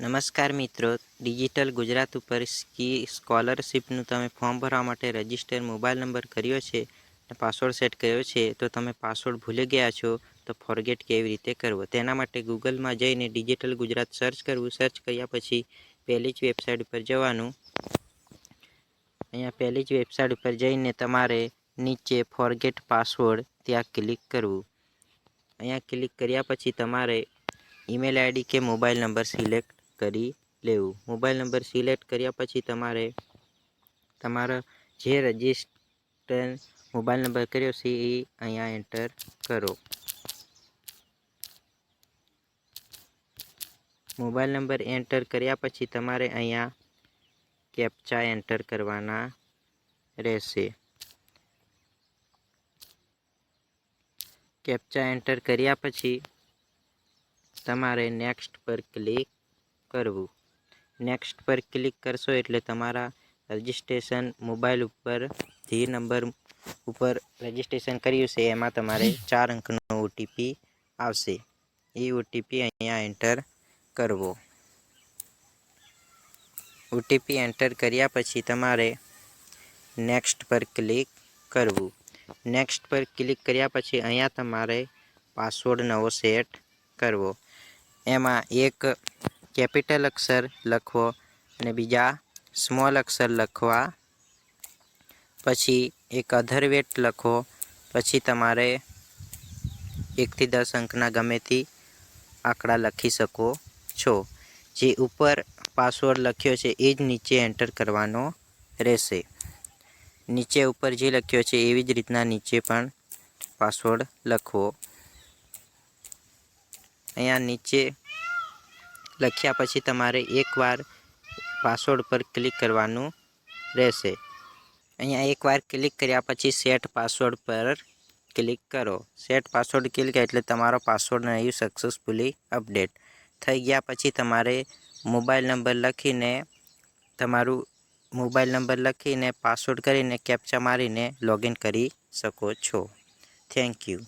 નમસ્કાર મિત્રો, ડિજિટલ ગુજરાત ઉપર સ્કી સ્કોલરશિપનું તમે ફોર્મ ભરવા માટે રજિસ્ટર મોબાઈલ નંબર કર્યો છે અને પાસવર્ડ સેટ કર્યો છે, તો તમે પાસવર્ડ ભૂલી ગયા છો, તો ફોરગેટ કેવી રીતે કરવો? તેના માટે ગૂગલમાં જઈને ડિજિટલ ગુજરાત સર્ચ કરવું, સર્ચ કર્યા પછી પહેલી જ વેબસાઇટ ઉપર જવાનું. અહીંયા પહેલી જ વેબસાઇટ ઉપર જઈને તમારે નીચે ફોરગેટ પાસવર્ડ ત્યાં ક્લિક કરવું. અહીંયા ક્લિક કર્યા પછી તમારે ઈમેલ આઈડી કે મોબાઈલ નંબર સિલેક્ટ કરી લેવું. મોબાઈલ નંબર સિલેક્ટ કર્યા પછી તમારે તમારા જે રજિસ્ટર મોબાઈલ નંબર કર્યો છે એ અહીંયા એન્ટર કરો. મોબાઈલ નંબર એન્ટર કર્યા પછી તમારે અહીંયા કેપ્ચા એન્ટર કરવાના રહેશે. કેપ્ચા એન્ટર કર્યા પછી તમારે નેક્સ્ટ પર ક્લિક કરવું. નેક્સ્ટ પર ક્લિક કરશો એટલે તમારા રજિસ્ટ્રેશન મોબાઈલ ઉપર જે નંબર ઉપર રજિસ્ટ્રેશન કર્યું છે, એમાં તમારે ચાર અંકનો ઓટીપી આવશે. એ ઓટીપી અહીંયા એન્ટર કરવો. ઓટીપી એન્ટર કર્યા પછી તમારે નેક્સ્ટ પર ક્લિક કરવું. નેક્સ્ટ પર ક્લિક કર્યા પછી અહીંયા તમારે પાસવર્ડ નવો સેટ કરવો. એમાં એક કેપિટલ અક્ષર લખવો અને બીજા સ્મોલ અક્ષર લખવા. પછી એક અધરવેટ લખો. પછી તમારે એકથી દસ અંકના ગમે તે આંકડા લખી શકો છો. જે ઉપર પાસવર્ડ લખ્યો છે એ જ નીચે એન્ટર કરવાનો રહેશે. નીચે ઉપર જે લખ્યો છે એવી જ રીતના નીચે પણ પાસવર્ડ લખવો. અહીંયા નીચે લખ્યા પછી તમારે એકવાર પાસવર્ડ પર ક્લિક કરવાનું રહેશે. અહીંયા એકવાર ક્લિક કર્યા પછી સેટ પાસવર્ડ પર ક્લિક કરો. સેટ પાસવર્ડ ક્લિક એટલે તમારો પાસવર્ડ નહીં સક્સેસફુલી અપડેટ થઈ ગયા પછી તમારે મોબાઈલ નંબર લખીને, તમારું મોબાઈલ નંબર લખીને પાસવર્ડ કરીને કેપ્ચા મારીને લોગિન કરી શકો છો. Thank you